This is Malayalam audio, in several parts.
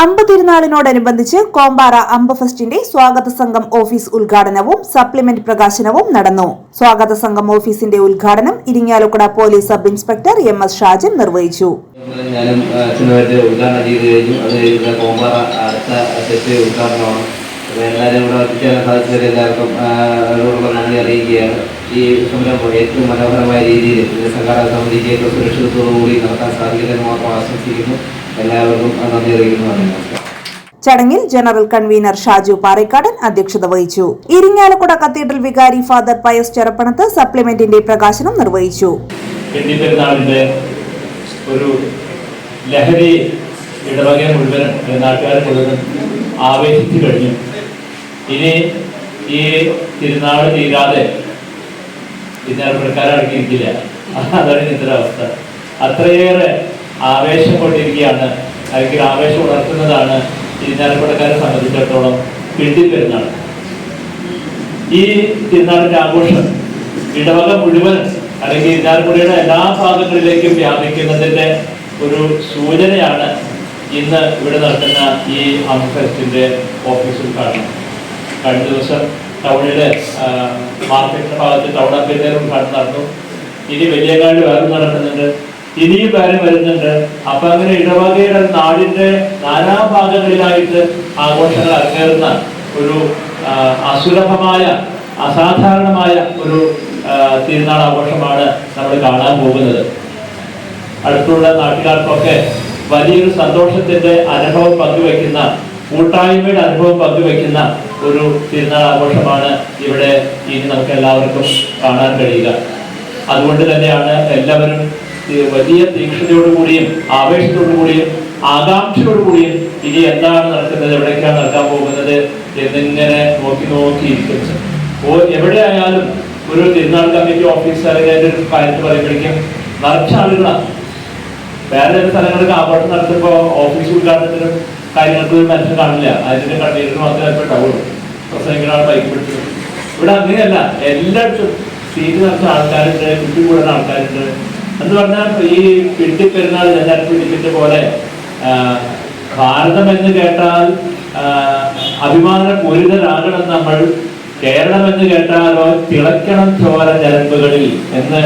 അമ്പ് തിരുനാളിനോടനുബന്ധിച്ച് കോമ്പാറ അമ്പ ഫെസ്റ്റിന്റെ സ്വാഗത സംഘം ഓഫീസ് ഉദ്ഘാടനവും സപ്ലിമെന്റ് പ്രകാശനവും നടന്നു. സ്വാഗത സംഘം ഓഫീസിന്റെ ഉദ്ഘാടനം Irinjalakuda police sub inspector M S Shajan നിർവഹിച്ചു. എല്ലാവരും ഇവിടെ എത്തിച്ചേരാൻ എല്ലാവർക്കും അവരോടുള്ള നന്ദി അറിയിക്കുകയാണ്. ഈ സംരംഭം ഏറ്റവും മനോഹരമായ രീതിയിൽ സംഘാടക സമിതിക്ക് ഏറ്റവും സുരക്ഷിതത്തോടുകൂടി നടത്താൻ സാധിക്കുന്നതിന് മാത്രം ആശംസിക്കുന്നു. എല്ലാവർക്കും നന്ദി അറിയിക്കുന്നതാണ് നമസ്കാരം. ചടങ്ങിൽ ജനറൽ കൺവീനർ ഷാജു പാറേക്കാടൻ അധ്യക്ഷത വഹിച്ചു. ഇരിങ്ങാലക്കുട കത്തീഡ്രൽ വികാരി ഫാദർ പയസ് ചെറപ്പണത്ത് സപ്ലിമെന്റിന്റെ പ്രകാശനം നിർവഹിച്ചു. ഒരു ലഹരി ഇടവക അല്ലെങ്കിൽ നാട്ടുകാർ മുഴുവനും ആവേശിച്ചു കഴിഞ്ഞു. ഇനി ഈ തിരുനാൾ തീരാതെ തിരുനാൾക്കാരെ അടക്കിയിരിക്കില്ല അതാണ് ഇന്നത്തെ അവസ്ഥ. അത്രയേറെ ആവേശം കൊണ്ടിരിക്കുകയാണ് അല്ലെങ്കിൽ ആവേശം ഉണർത്തുന്നതാണ് തിരുനാൾപ്പടക്കാരെ സംബന്ധിച്ചിടത്തോളം പിണ്ടി പെരുന്നാൾ ഈ തിരുനാളിന്റെ ആഘോഷം ഇടവക മുഴുവൻ അല്ലെങ്കിൽ ഇന്നാർക്കുടിയുടെ എല്ലാ ഭാഗങ്ങളിലേക്കും വ്യാപിക്കുന്നതിന്റെ ഒരു സൂചനയാണ് ഇന്ന് ഇവിടെ നടക്കുന്ന ഈ അംഫെസ്റ്റിന്റെ ഓഫീസിൽ കാണുന്നത്. കഴിഞ്ഞ ദിവസം ടൗണിലെ മാർക്കറ്റിന്റെ ഭാഗത്ത് ടൗൺ അഭ്യന്തരം ഉദ്ഘാടനം നടന്നു. ഇനി കാര്യം വേറെ നടക്കുന്നുണ്ട്. ഇനിയും കാര്യം വരുന്നുണ്ട്. അപ്പൊ അങ്ങനെ ഇടവകയുടെ നാടിന്റെ നാനാ ഭാഗങ്ങളിലായിട്ട് ആഘോഷങ്ങൾ അരങ്ങേറുന്ന ഒരു അസുലഭമായ അസാധാരണമായ ഒരു തിരുനാൾ ആഘോഷമാണ് നമ്മൾ കാണാൻ പോകുന്നത്. അടുത്തുള്ള നാട്ടുകാർക്കൊക്കെ വലിയൊരു സന്തോഷത്തിന്റെ അനുഭവം പങ്കുവെക്കുന്ന കൂട്ടായ്മയുടെ അനുഭവം പങ്കുവെക്കുന്ന ഒരു തിരുനാൾ ആഘോഷമാണ് ഇവിടെ ഇനി നമുക്ക് എല്ലാവർക്കും കാണാൻ കഴിയുക. അതുകൊണ്ട് തന്നെയാണ് എല്ലാവരും വലിയ തീക്ഷ്ണതയോടുകൂടിയും ആവേശത്തോടുകൂടിയും ആകാംക്ഷയോടുകൂടിയും ഇനി എന്താണ് നടക്കുന്നത് എവിടേക്കാണ് നടക്കാൻ പോകുന്നത് എന്നിങ്ങനെ നോക്കി നോക്കി ഇരിക്കുന്നത് ഓ എവിടെയായാലും ഒരു തിരുനാൾ കമ്മിറ്റി ഓഫീസ് അല്ലെങ്കിൽ ഒരു കാര്യത്തിൽ പറയുമ്പോഴേക്കും നിറച്ച ആളുകളാണ് വേറെ ചില സ്ഥലങ്ങൾക്ക് ആഘോഷം നടത്തുമ്പോൾ ഓഫീസ് ഉദ്ഘാടനത്തിനും കാര്യങ്ങൾക്ക് ഒരു മനുഷ്യൻ കാണില്ല. അതിന്റെ കണ്ണീരിന് മാത്രമേ ഉണ്ടാവുള്ളൂ. ആൾ ബൈക്ക് പിടിച്ചത്. ഇവിടെ അങ്ങനെയല്ല. എല്ലായിടത്തും സീറ്റ് നിറച്ച ആൾക്കാരുണ്ട് കുട്ടി കൂടുന്ന ആൾക്കാരുണ്ട്. എന്ന് പറഞ്ഞാൽ ഈ പിണ്ടി പെരുന്നാൾ എല്ലാവർക്കും പിടിപ്പിച്ച പോലെ ഭാരതം എന്ന് കേട്ടാൽ ആ, അഭിമാന പൂരിതരാകണം നമ്മൾ. കേരളം എന്ന് കേട്ടാലോ തിളക്കണം ചോര ഞരമ്പുകളിൽ എന്ന്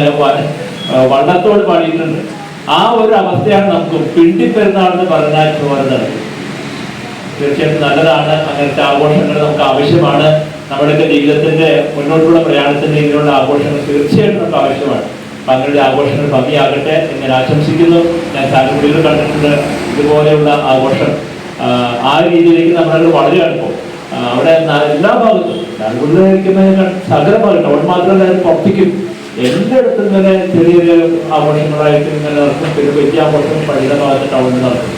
വള്ളത്തോട് പാടിയിട്ടുണ്ട്. ആ ഒരു അവസ്ഥയാണ് നമുക്ക് പിണ്ടി പെരുന്നാൾ എന്ന് പറഞ്ഞാൽ ചോര നടക്കും തീർച്ചയായിട്ടും നല്ലതാണ്. അങ്ങനത്തെ ആഘോഷങ്ങൾ നമുക്ക് ആവശ്യമാണ്. നമ്മുടെ ജീവിതത്തിന്റെ മുന്നോട്ടുള്ള പ്രയാണത്തിന്റെ ഇതിനുള്ള ആഘോഷങ്ങൾ തീർച്ചയായിട്ടും നമുക്ക് ആവശ്യമാണ്. അങ്ങനെയുള്ള ആഘോഷങ്ങൾ ഭംഗിയാകട്ടെ എന്ന് ഞാൻ ആശംസിക്കുന്നു. ഞാൻ ചാലക്കുടിയിൽ കണ്ടിട്ടുണ്ട്. ഇതുപോലെയുള്ള ആഘോഷം ആ, രീതിയിലേക്ക് നമ്മളത് വളരെ അടുപ്പം അവിടെ എല്ലാ ഭാഗത്തും താങ്കളുടെ സകല ഭാഗം അവിടെ മാത്രമല്ല പുറത്തേക്കും എല്ലായിടത്തും ഇങ്ങനെ ചെറിയ ചെറിയ ആഘോഷങ്ങളായിട്ട് ഇങ്ങനെ നടക്കും. പിന്നെ വലിയ ആഘോഷം പള്ളിയുടെ ഭാഗത്ത് ടൗണിൽ നടക്കും.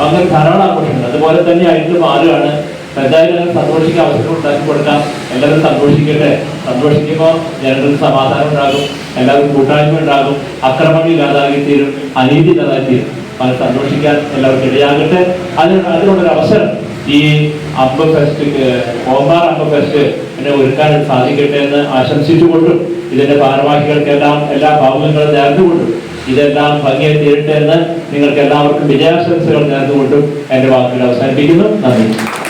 അങ്ങനെ ധാരാളം ആഘോഷങ്ങൾ. അതുപോലെ തന്നെ ആയിട്ട് മാറുകയാണ് എന്തായാലും അങ്ങനെ സന്തോഷിക്കാൻ അവസരം ഉണ്ടാക്കി കൊടുക്കാം. എല്ലാവരും സന്തോഷിക്കട്ടെ. സന്തോഷിക്കുമ്പോൾ ജനങ്ങൾക്ക് സമാധാനം ഉണ്ടാകും. എല്ലാവർക്കും കൂട്ടായ്മ ഉണ്ടാകും. അക്രമങ്ങൾ ഇല്ലാതാക്കി തീരും. അനീതി ഇല്ലാതാക്കി തീരും. അങ്ങനെ സന്തോഷിക്കാൻ എല്ലാവർക്കും ഇടയാകട്ടെ. അതിന് അതിനുള്ളൊരു അവസരം ഈ അമ്പ ഫെസ്റ്റ് ഓമാർ അമ്പ ഫെസ്റ്റ് എന്നെ ഒരുക്കാൻ സാധിക്കട്ടെ എന്ന് ആശംസിച്ചുകൊണ്ടും ഇതിന്റെ ഭാരവാഹികൾക്കെല്ലാം എല്ലാ ഭാവങ്ങളും നേർന്നുകൊണ്ടും ഇതെല്ലാം ഭംഗിയായി തീരട്ടെ എന്ന് നിങ്ങൾക്ക് എല്ലാവർക്കും വിജയാശംസകൾ നേർന്നുകൊണ്ടും എന്റെ വാക്കുകൾ അവസാനിപ്പിക്കുന്നു. നന്ദി.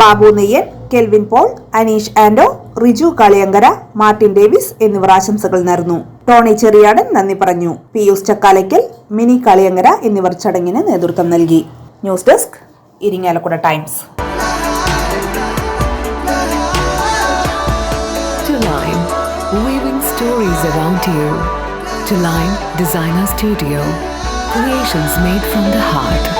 Babu Neyyan Kelvin Paul Aneesh Ando Riju Kaliyankara Martin Davis എന്നിവർ ആശംസകൾ നേർന്നു ടോണി ചെറിയാടൻ നന്ദി പറഞ്ഞു പിയൂസ് ചക്കാലയ്ക്കൽ മിനി കളിയങ്കര എന്നിവർ ചടങ്ങിന് നേതൃത്വം നൽകി news desk Irinjalakuda Times stories around you. To Line Designer Studio, creations made from the heart.